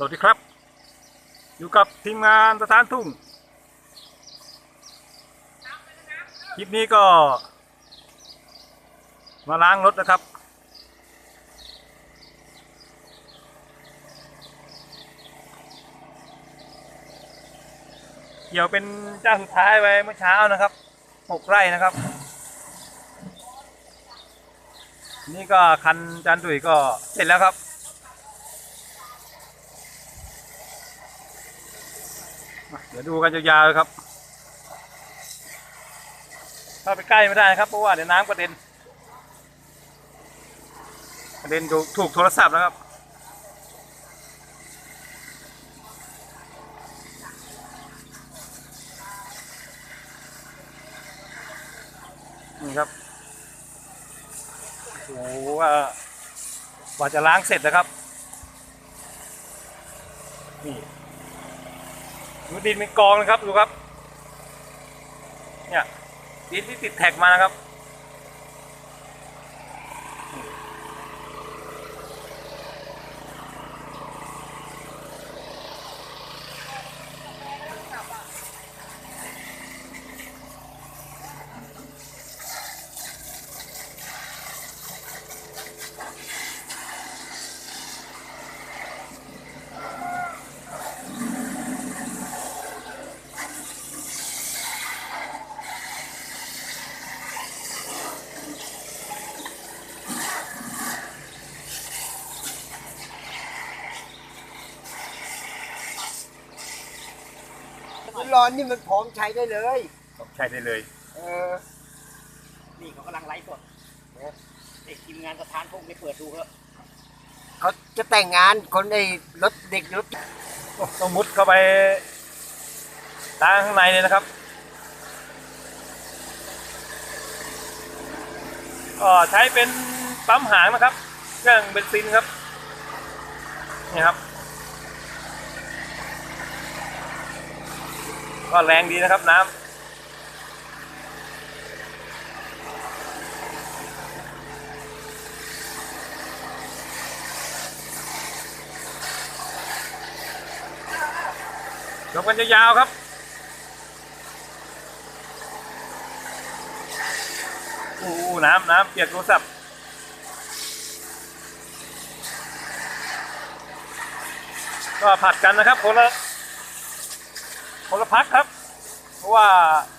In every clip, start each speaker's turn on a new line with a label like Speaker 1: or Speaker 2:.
Speaker 1: สวัสดีครับ อยู่กับทีมงานสถานทุ่ง คลิปนี้ก็ มาล้างรถนะครับ เกี่ยวเป็นเจ้าสุดท้ายไปเมื่อเช้านะครับหกไร่นะครับ นี่ก็คันจานดุยก็เสร็จแล้วครับ มา เดี๋ยวดูกันยาวๆเลยครับเข้าไปใกล้ไม่ได้นะครับเพราะว่าเดี๋ยวน้ำกระเด็นกระเด็นถูกถูกโทรศัพท์นะครับนี่ครับโอ้ว่ากว่าจะล้างเสร็จนะครับ นี่ ดูดินเป็นกองนะครับดูครับ เนี่ยดินที่ติดแท็กมานะครับ
Speaker 2: ร้อนนี่มันพร้อมใช้ได้เลย
Speaker 1: ใช้ได้เลย
Speaker 2: เออ
Speaker 3: นี่เขากำลังไลฟ์สดเด็กทีมงานสถานพงไปเปิดดูเถอะ
Speaker 2: เขาจะแต่งงานคนไอ้รถเด็กรถ
Speaker 1: โอ้ต้องมุดเข้าไปทางข้างในเลยนะครับก็ใช้เป็นปั๊มหางนะครับ เครื่องเบนซินครับ นี่ครับ ก็แรงดีนะครับน้ำยกกันยาวๆครับ โอ้น้ำน้ำเปียกโทรศัพท์ก็ผัดกันนะครับคนละ คนละพักครับ เพราะว่า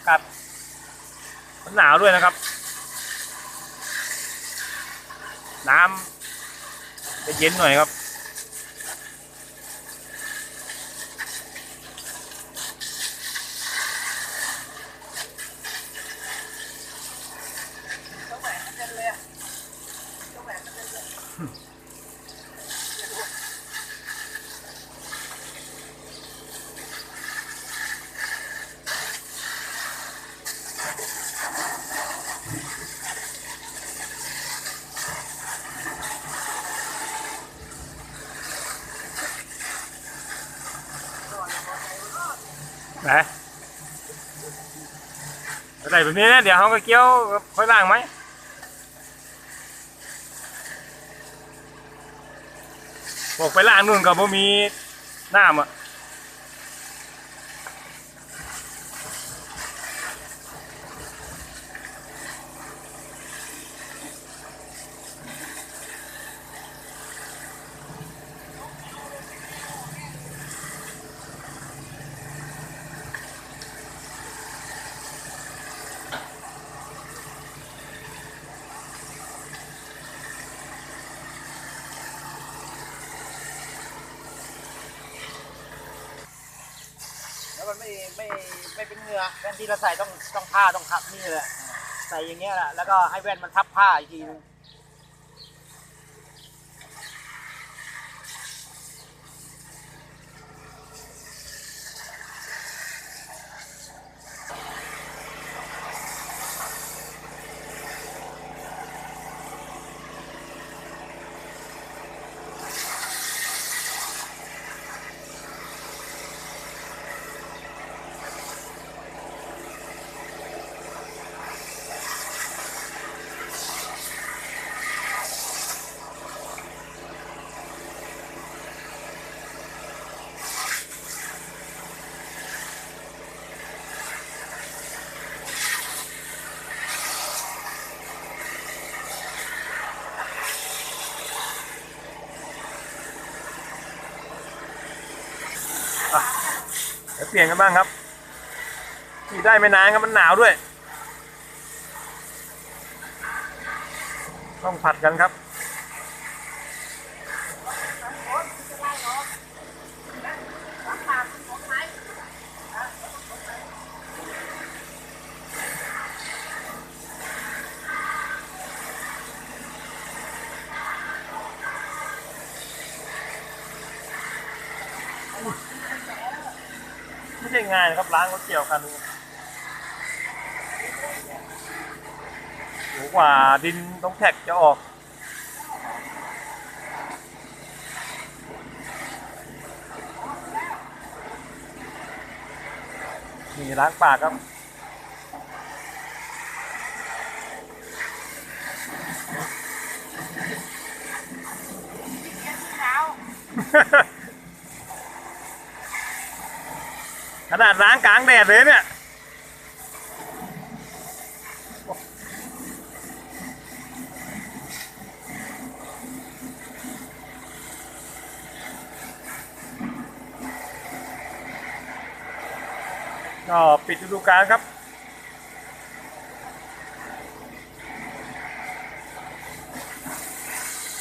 Speaker 1: กัดมันหนาวด้วยนะครับ น้ำจะเย็นหน่อยครับ อะไรแบบนี้นะเดี๋ยวเขาก็เกี้ยวค่อยล่างไหมบอกไปล่างนู่นกับบ่มีน้ำอะ
Speaker 3: ไม่ไม่เป็นเหงื่อแว่นที่เราใส่ต้องต้องผ้าต้องทับนี่แหละใส่อย่างเงี้ยแหละแล้วก็ให้แว่นมันทับผ้าอีกทีนึง
Speaker 1: เปลี่ยนกันบ้างครับขี่ได้ไม่นานครับมันหนาวด้วย ต้องผัดกันครับ ไม่ใช่ง่ายนะครับล้างรถเกี่ยวคันนึงโหกว่าดินต้องแท็กจะออกนี่ล้างปากครับ ข นาดล้างกลางแดดเลยเนี่ยก็ปิดฤดูกาลครับ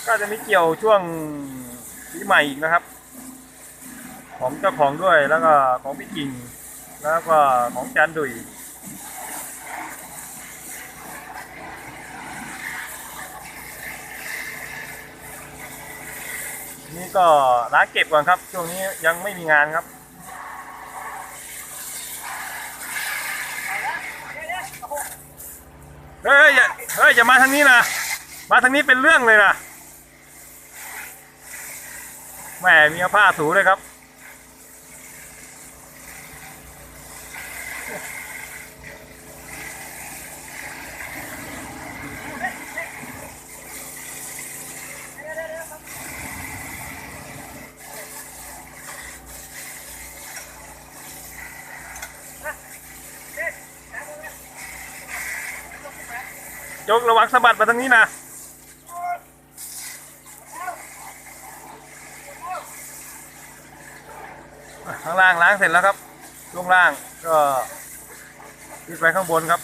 Speaker 1: ก็จะมีเกี่ยวช่วงปีใหม่อีกนะครับ ของเจ้าของด้วยแล้วก็ของพี่กิ่ง แล้วก็ของจันดุยนี่ก็ร้านเก็บก่อนครับ ช่วงนี้ยังไม่มีงานครับเฮ้ยอย่าเฮ้ยอย่ามาทางนี้นะมาทางนี้เป็นเรื่องเลยนะแหมมีผ้าถูเลยครับ ยกระวังสะบัดมาทางนี้นะข้างล่างล้างเสร็จแล้วครับช่วงล่างก็ขึ้นไปข้างบนครับ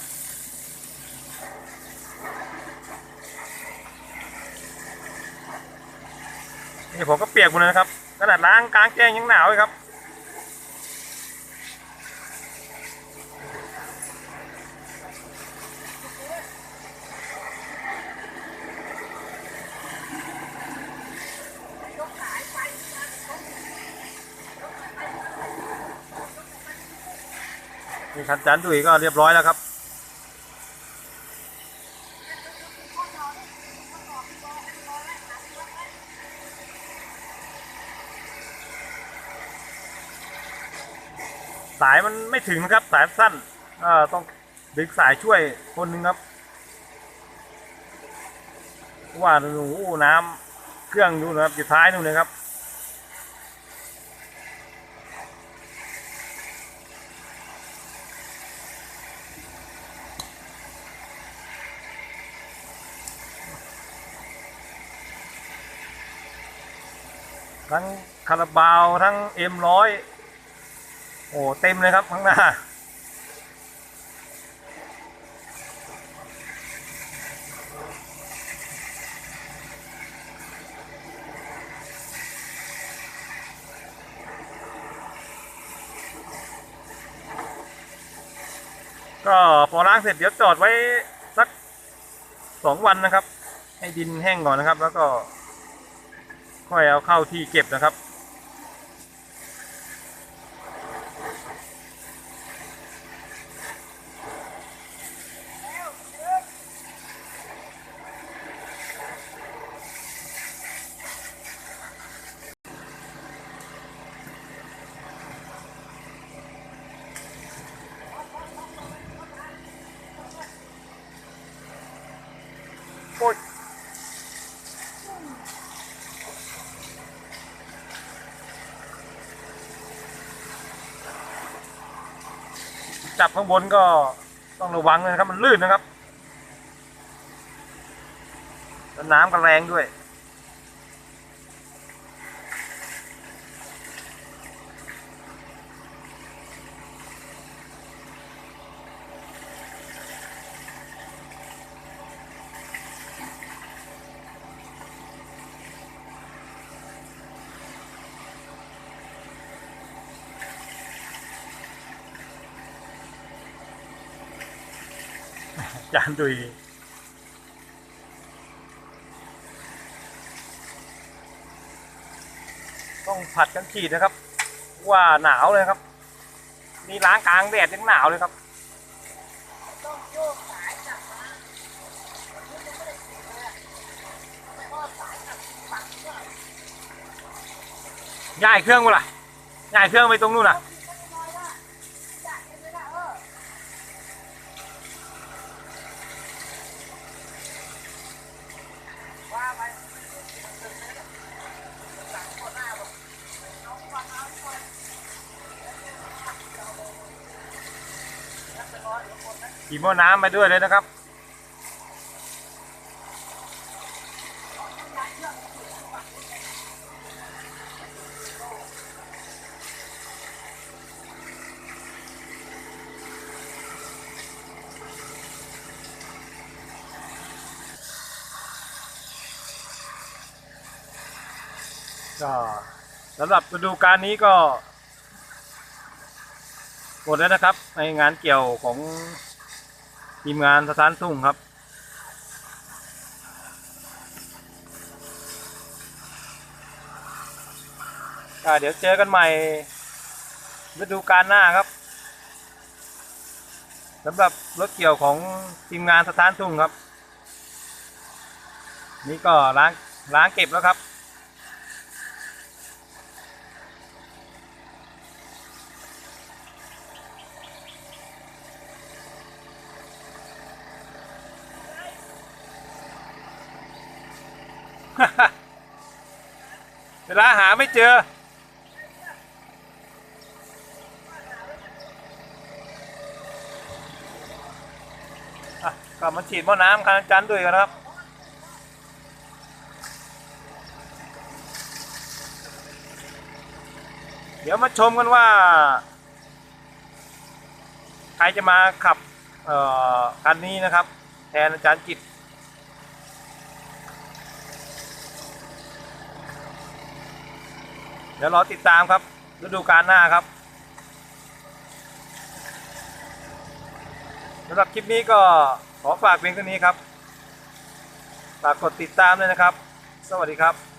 Speaker 1: นี่ผมก็เปียกหมดเลยนะครับ ขนาดล้างกลางแจ้งยังหนาวเลยครับ นี่คันจันดุยก็เรียบร้อยแล้วครับ สายมันไม่ถึงนะครับสายสั้นเอ่อต้องดึงสายช่วยคนหนึ่งครับว่าโอ้โหน้ำเครื่องดูนะครับอยู่ท้ายนู่นเลยครับ ทั้งคาราบาวทั้งเอ็มร้อยโอ้เต็มเลยครับข้างหน้า ก็พอล้างเสร็จเดี๋ยวจอดไว้สักสองวันนะครับ ให้ดินแห้งก่อนนะครับ แล้วก็ ค่อยเอาเข้าที่เก็บนะครับ จับข้างบนก็ต้องระวังนะครับ มันลื่นนะครับแล้วน้ำก็แรงด้วย จานดุยต้องผัดกันขีดนะครับ ว่าหนาวเลยครับ นี่ล้างกลางแดดยังหนาวเลยครับย้ายเครื่องกูล่ะย้ายเครื่องไปตรงนู้นน่ะ ขี่ม้อน้ำไปด้วยเลยนะครับ ก็สำหรับฤดูการนี้ก็หมดแล้วนะครับ ในงานเกี่ยวของ ทีมงานสถานทุ่งครับอ่เดี๋ยวเจอกันใหม่ฤดูกาลหน้าครับสำหรับรถเกี่ยวของทีมงานสถานทุ่งครับ นี่ก็ล้างล้างเก็บแล้วครับ เวลาหาไม่เจออกลับมาฉีดหม้อน้ำคันจันด้วยกันนะครับ เดี๋ยวมาชมกันว่า ใครจะมาขับคันนี้นะครับ แทนอาจารย์กิจ เดี๋ยวรอติดตามครับฤดูกาลหน้าครับสำหรับคลิปนี้ก็ขอฝากเพียงเท่านี้ครับ ฝากกดติดตามด้วยนะครับ สวัสดีครับ